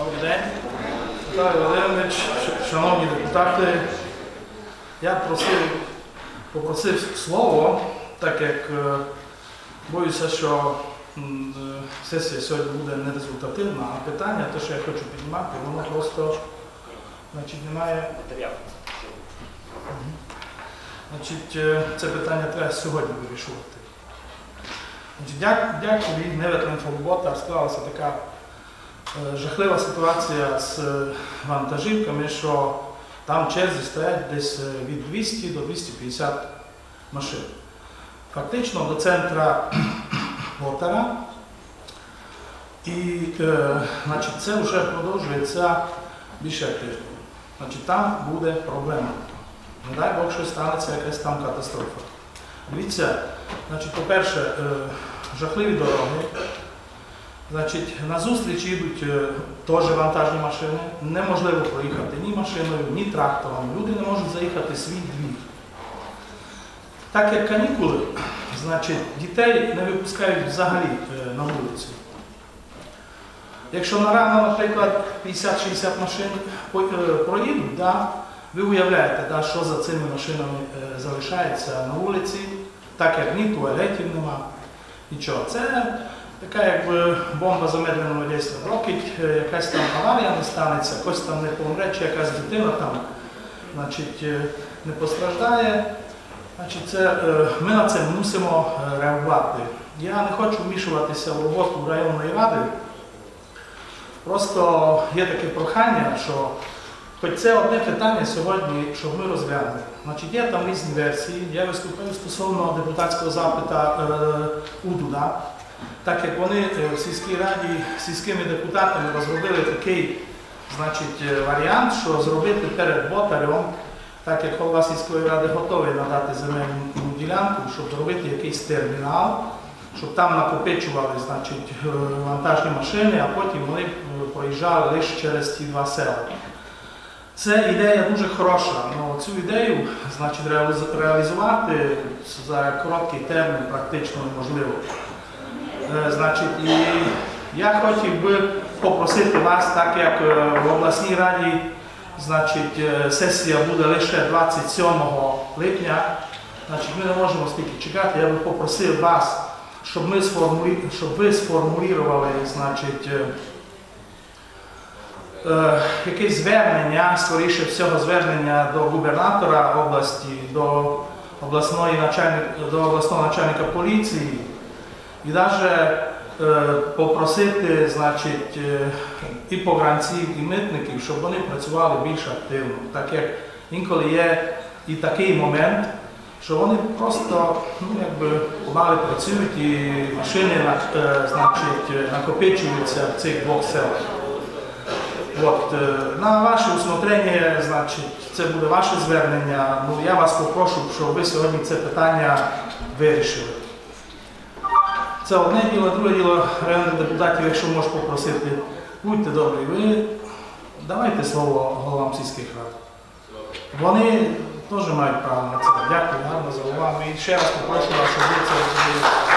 Добрий день. Віталій ш- шановні депутати. Я просив, попросив слово, так як е, боюся, що е, сесія сьогодні буде нерезультативна, а питання, те, що я хочу піднімати, воно просто значить, немає. Значить, е, це питання треба сьогодні вирішувати. Значить, дяк- Дякую, Неветлинфолбота склалася така жахлива ситуація з е, вантажівками, що там черзі стоять десь е, від 200 до 250 машин. Фактично до центра Лотара. І е, значить, це вже продовжується більше як тиждень. Значить, там буде проблема. Не дай Бог, що станеться якась там катастрофа. Дивіться, значить, по-перше, е, жахливі дороги. Значить, на зустріч йдуть е, теж вантажні машини. Неможливо проїхати ні машиною, ні трактором. Люди не можуть заїхати свій двір. Так як канікули, значить, дітей не випускають взагалі е, на вулицю. Якщо на рано, наприклад, 50-60 машин е, проїдуть, да, ви уявляєте, да, що за цими машинами залишається на вулиці, так як ні туалетів нема, нічого. Це така якби бомба замедленого дійства. Рокить, е, якась там аварія не станеться, хтось там не помре, чи якась дитина там значить, е, не постраждає. Значить, це, е, ми на це мусимо е, реагувати. Я не хочу вмішуватися в роботу районної ради. Просто є таке прохання, що хоч це одне питання сьогодні, щоб ми розглянули. Значить, є там різні версії. Я виступаю стосовно депутатського запита е, УДУДа, так як вони е, в сільській раді сільськими депутатами розробили такий значить, е, варіант, що зробити перед ботарем, так як голова сільської ради готовий надати земельну ділянку, щоб зробити якийсь термінал, щоб там накопичували значить, е, вантажні машини, а потім вони проїжджали лише через ті два села. Це ідея дуже хороша. але цю ідею значить, реалізувати за короткий термін практично неможливо. Е, Значить, і я хотів би попросити вас, так як е, в обласній раді значить, е, сесія буде лише 27 липня, значить, ми не можемо стільки чекати. Я би попросив вас, щоб, ми сформулі... щоб ви сформулювали значить, е, звернення, скоріше всього, звернення до губернатора області, до обласної начальник, до обласного начальника поліції і навіть попросити значить, е, і погранців, і митників, щоб вони працювали більш активно, так як інколи є і такий момент, що вони просто ну, якби, мало працюють і машини е, значить, е, накопичуються в цих двох селах. От, е, на ваше усмотрення, значить, це буде ваше звернення. Ну, я вас попрошу, щоб ви сьогодні це питання вирішили. Це одне діло, друге діло районних депутатів, якщо можеш попросити, будьте добрі, ви давайте слово головам сільських рад. Вони теж мають право на це. Дякую гарно за увагу. І ще раз попрошу вас, щоб ви це зробили.